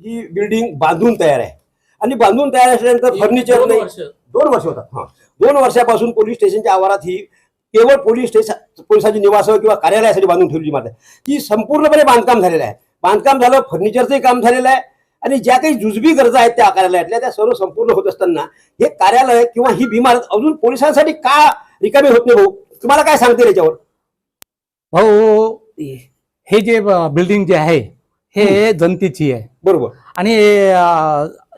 ही building बांधून तयार आहे. आणि बांधून तयार असल्यानंतर फर्निचर दोन नाही. वर्ष. दोन वर्ष होतात. हा. दोन वर्षापासून पोलीस स्टेशनच्या आवारात ही केवळ पोलीस स्टेशन पोलिसांची निवास किंवा कार्यालयासाठी बांधून ठेवली मात्र. ती संपूर्णपणे बांधकाम झालेलं आहे. बांधकाम झालं फर्निचरचंही काम झालेलं आहे. आणि ज्या काही जुजबी गरजा आहेत त्या कार्यालयातल्या त्या सर्व संपूर्ण होत असताना हे कार्यालय किंवा ही इमारत अजून पोलिसांसाठी का रिकामी होत नाही भाऊ? तुम्हाला काय सांगते याच्यावर? भाऊ हे जे बिल्डिंग जे आहे हे जनतेची आहे. बरोबर. आणि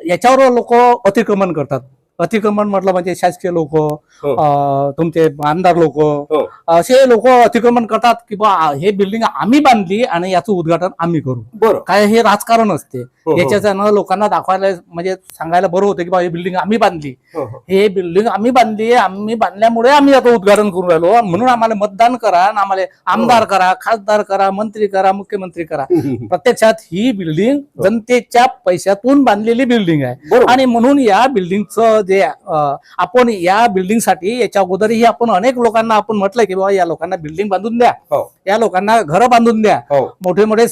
याच्यावर लोक अतिक्रमण करतात. अतिक्रमण म्हटलं म्हणजे शासकीय लोक हो. तुमचे आमदार लोक हो. असे लोक अतिक्रमण करतात की बा हे बिल्डिंग आम्ही बांधली आणि याचं उद्घाटन आम्ही करू. बरं. काय हे राजकारण असते. हो. याच्यानं लोकांना दाखवायला म्हणजे सांगायला बरं होतं की बा ही बिल्डिंग आम्ही बांधली. हो, बिल्डिंग आम्ही बांधली आम्ही बांधल्यामुळे आम्ही आता उद्घाटन करून राहिलो. म्हणून आम्हाला मतदान करा आणि आम्हाला आमदार करा खासदार करा मंत्री करा मुख्यमंत्री करा. प्रत्यक्षात ही बिल्डिंग जनतेच्या पैशातून बांधलेली बिल्डिंग आहे. आणि म्हणून या बिल्डिंगचं जे अं, आपण या बिल्डिंगसाठी याच्या अगोदरही आपण अनेक लोकांना आपण म्हटलं की बाबा या लोकांना बिल्डिंग बांधून द्या. हो. या लोकांना घरं बांधून द्या. हो. मोठे मोठे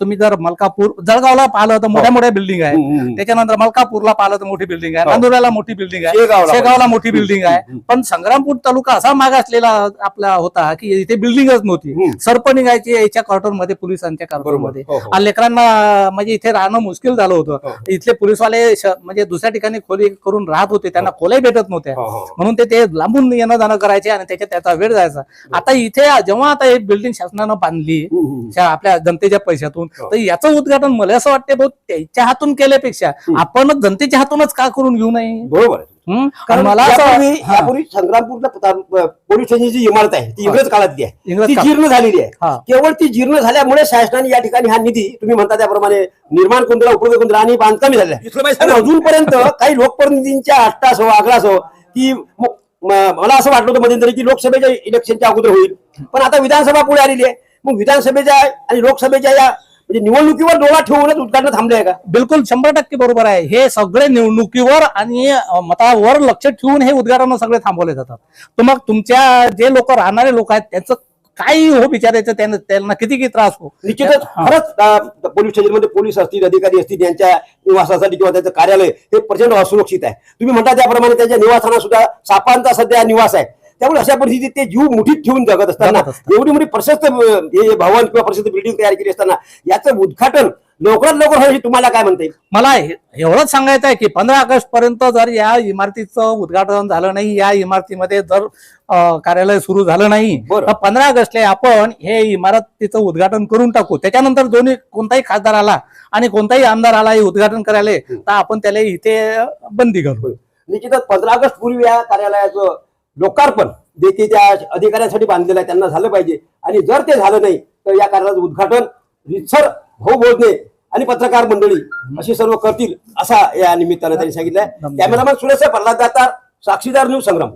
तुम्ही जर मलकापूर जळगावला पाहिलं तर मोठ्या मोठ्या बिल्डिंग आहे. त्याच्यानंतर मलकापूरला पाहिलं तर मोठी बिल्डिंग आहे. हो. नांदुराला मोठी बिल्डिंग आहे. शेगावला मोठी बिल्डिंग आहे. पण संग्रामपूर तालुका असा मागासलेला आपला होता की इथे बिल्डिंगच नव्हती. हम्म. सर्प निघायची याच्या क्वार्टरमध्ये पोलिसांच्या हो, हो. आणि लेकरांना म्हणजे इथे राहणं मुश्किल झालं होतं. हो. इथले पोलीसवाले म्हणजे दुसऱ्या ठिकाणी खोली करून राहत होते त्यांना खोल्याही भेटत नव्हत्या हो, हो. म्हणून ते ते लांबून येणं जाणं करायचे आणि त्याच्यात त्याचा वेळ जायचा. आता इथे जेव्हा आता हे बिल्डिंग शासनानं बांधली आपल्या जनतेच्या पैशातून हो. तर याचं उद्घाटन मला असं वाटते भाऊ त्याच्या हातून केल्यापेक्षा. आपणच जनतेच्या हातूनच का करून घेऊ नये? बरोबर मला असं यापूर्वी हा. यापूर्वी संग्रामपूरला पता- पोलीस स्टेशनची जी इमारत आहे ती इंग्रज काळातली आहे. इंग्रज ती जीर्ण झालेली आहे. हा. केवळ ती जीर्ण झाल्यामुळे शासनाने या ठिकाणी हा निधी तुम्ही म्हणता त्याप्रमाणे निर्माण केंद्र उपयोग केंद्र आणि बांधकामी झाले आणि अजूनपर्यंत काही लोकप्रतिनिधींच्या अट्टासह आग्रासह की म- म- मला असं वाटलं होतं मध्यंतरी की लोकसभेच्या इलेक्शनच्या अगोदर होईल. पण आता विधानसभा पुढे आलेली आहे. मग विधानसभेच्या आणि लोकसभेच्या या म्हणजे निवडणुकीवर डोळा ठेवूनच उद्घाटन थांबले आहे का? बिलकुल शंभर टक्के बरोबर आहे. हे सगळे निवडणुकीवर आणि मतावर लक्ष ठेवून हे उद्घाटन सगळे थांबवले जातात. तर मग तुमच्या जे लोक राहणारे लोक आहेत त्यांचं काही हो बिचारायचं त्यांना त्यांना किती किती त्रास हो. निश्चितच. खरंच पोलीस स्टेशनमध्ये पोलीस असतील अधिकारी असतील यांच्या निवासासाठी किंवा त्यांचं कार्यालय हे प्रचंड असुरक्षित आहे. तुम्ही म्हणता त्याप्रमाणे त्यांच्या निवासाना सुद्धा सापांचा सध्या निवास आहे. त्यामुळे अशा परिस्थितीत ते जीव मुठीत ठेवून जगत असताना. एवढी मोठी प्रशस्त हे भवन किंवा प्रसिद्ध बिल्डिंग तयार केली असताना याचं उद्घाटन लवकरात लवकर हे तुम्हाला काय म्हणता मला हे- एवढंच सांगायचं आहे की पंधरा ऑगस्ट पर्यंत जर या इमारतीचं उद्घाटन झालं नाही या इमारतीमध्ये जर कार्यालय सुरू झालं नाही. तर पंधरा ऑगस्टला आपण हे इमारतीचं उद्घाटन करून टाकू त्याच्यानंतर दोन्ही कोणताही खासदार आला आणि कोणताही आमदार आला हे उद्घाटन करायला तर आपण त्याला इथे बंदी करू निश्चितच पंधरा ऑगस्ट पूर्वी या कार्यालयाचं लोकार्पण जे की त्या अधिकाऱ्यांसाठी बांधलेलं आहे त्यांना झालं पाहिजे. आणि जर ते झालं नाही तर या कार्यालयाचं उद्घाटन रितसर भाऊ बोलणे आणि पत्रकार मंडळी अशी सर्व करतील असा या निमित्तानं त्यांनी सांगितलंय. कॅमेरामॅन सुरेश प्रल्हाद दातार साक्षीदार न्यूज संग्राम.